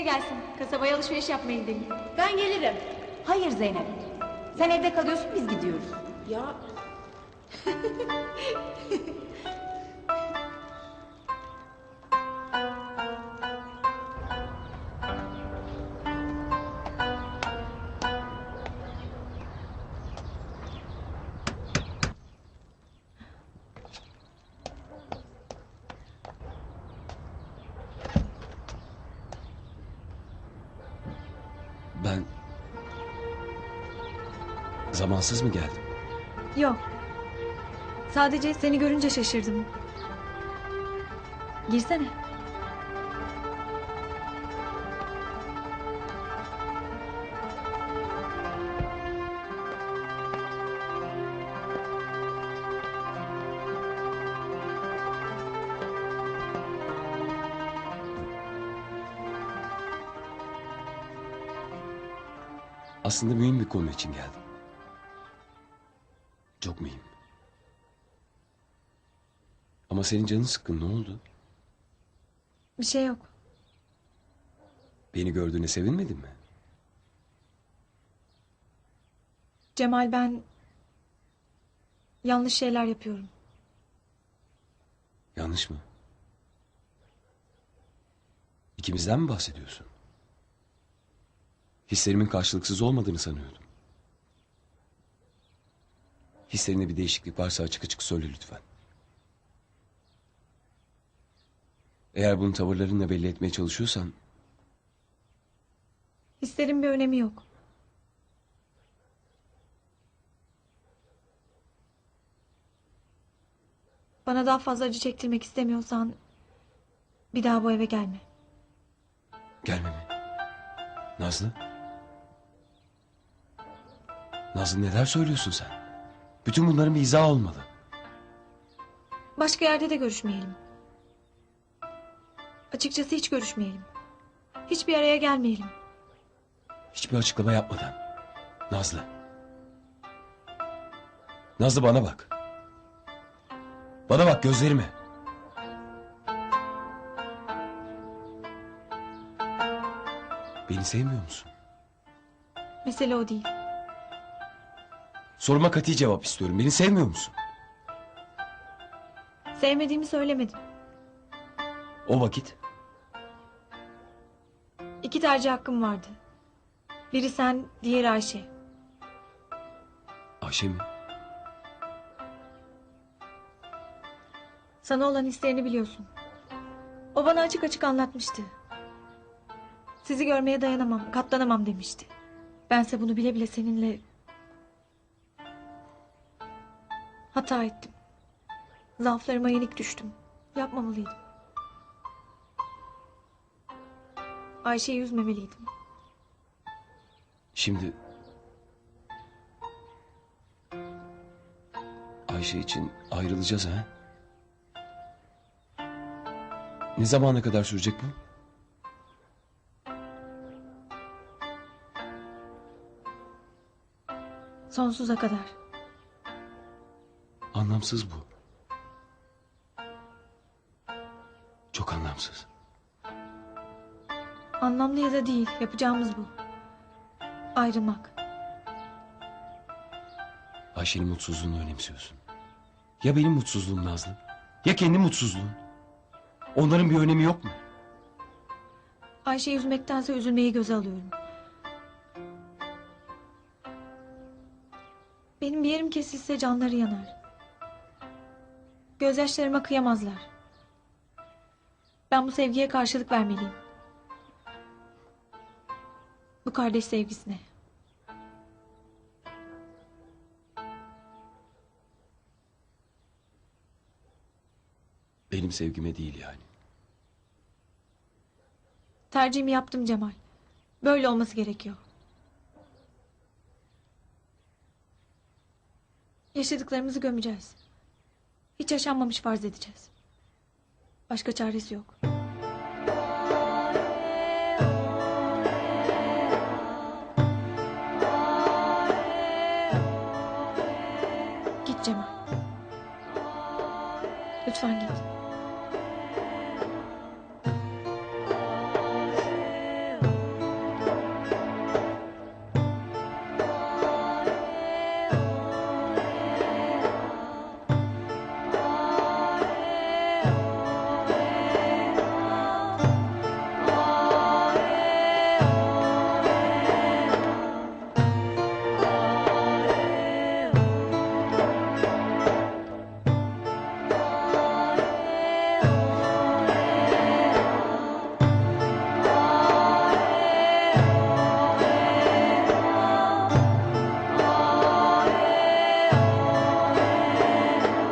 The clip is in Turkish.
gelsin. Kasabaya alışveriş yapmaya gidelim. Ben gelirim. Hayır Zeynep. Sen evde kalıyorsun biz gidiyoruz. Ya Zamansız mı geldim? Yok. Sadece seni görünce şaşırdım. Girsene. Aslında mühim bir konu için geldim. Çok mühim. Ama senin canın sıkkın ne oldu? Bir şey yok. Beni gördüğüne sevinmedin mi? Cemal ben... Yanlış şeyler yapıyorum. Yanlış mı? İkimizden mi bahsediyorsun? Hislerimin karşılıksız olmadığını sanıyordum. Hislerinde bir değişiklik varsa açık açık söyle lütfen. Eğer bunu tavırlarınla belli etmeye çalışıyorsan Hislerin bir önemi yok. Bana daha fazla acı çektirmek istemiyorsan... ...bir daha bu eve gelme. gelme mi? Nazlı? Nazlı neler söylüyorsun sen? Bütün bunların bir izahı olmalı. Başka yerde de görüşmeyelim. Açıkçası hiç görüşmeyelim. Hiçbir araya gelmeyelim. Hiçbir açıklama yapmadan. Nazlı. Nazlı bana bak. Bana bak gözlerime. Beni sevmiyor musun? Mesele o değil. Soruma kati cevap istiyorum. Beni sevmiyor musun? Sevmediğimi söylemedim. O vakit İki tercih hakkım vardı. Biri sen, diğeri Ayşe. Ayşe mi? Sana olan hislerini biliyorsun. O bana açık açık anlatmıştı. Sizi görmeye dayanamam, katlanamam demişti. Bense bunu bile bile seninle... Hata ettim. Zaaflarıma yenik düştüm. Yapmamalıydım. Ayşe'yi üzmemeliydim. Şimdi... Ayşe için ayrılacağız ha? Ne zamana kadar sürecek bu? Sonsuza kadar. Anlamsız bu. Çok anlamsız. Anlamlı ya da değil, yapacağımız bu. Ayrılmak. Ayşe'nin mutsuzluğunu önemsiyorsun. Ya benim mutsuzluğum Nazlı? Ya kendi mutsuzluğun? Onların bir önemi yok mu? Ayşe'yi üzmektense üzülmeyi göze alıyorum. Benim bir yerim kesilse canları yanar. Gözyaşlarıma kıyamazlar. Ben bu sevgiye karşılık vermeliyim. Bu kardeş sevgisine. Benim sevgime değil yani. Tercihimi yaptım Cemal. Böyle olması gerekiyor. Yaşadıklarımızı gömeceğiz. Hiç yaşanmamış farz edeceğiz. Başka çaresi yok. Git Cemal. Lütfen git.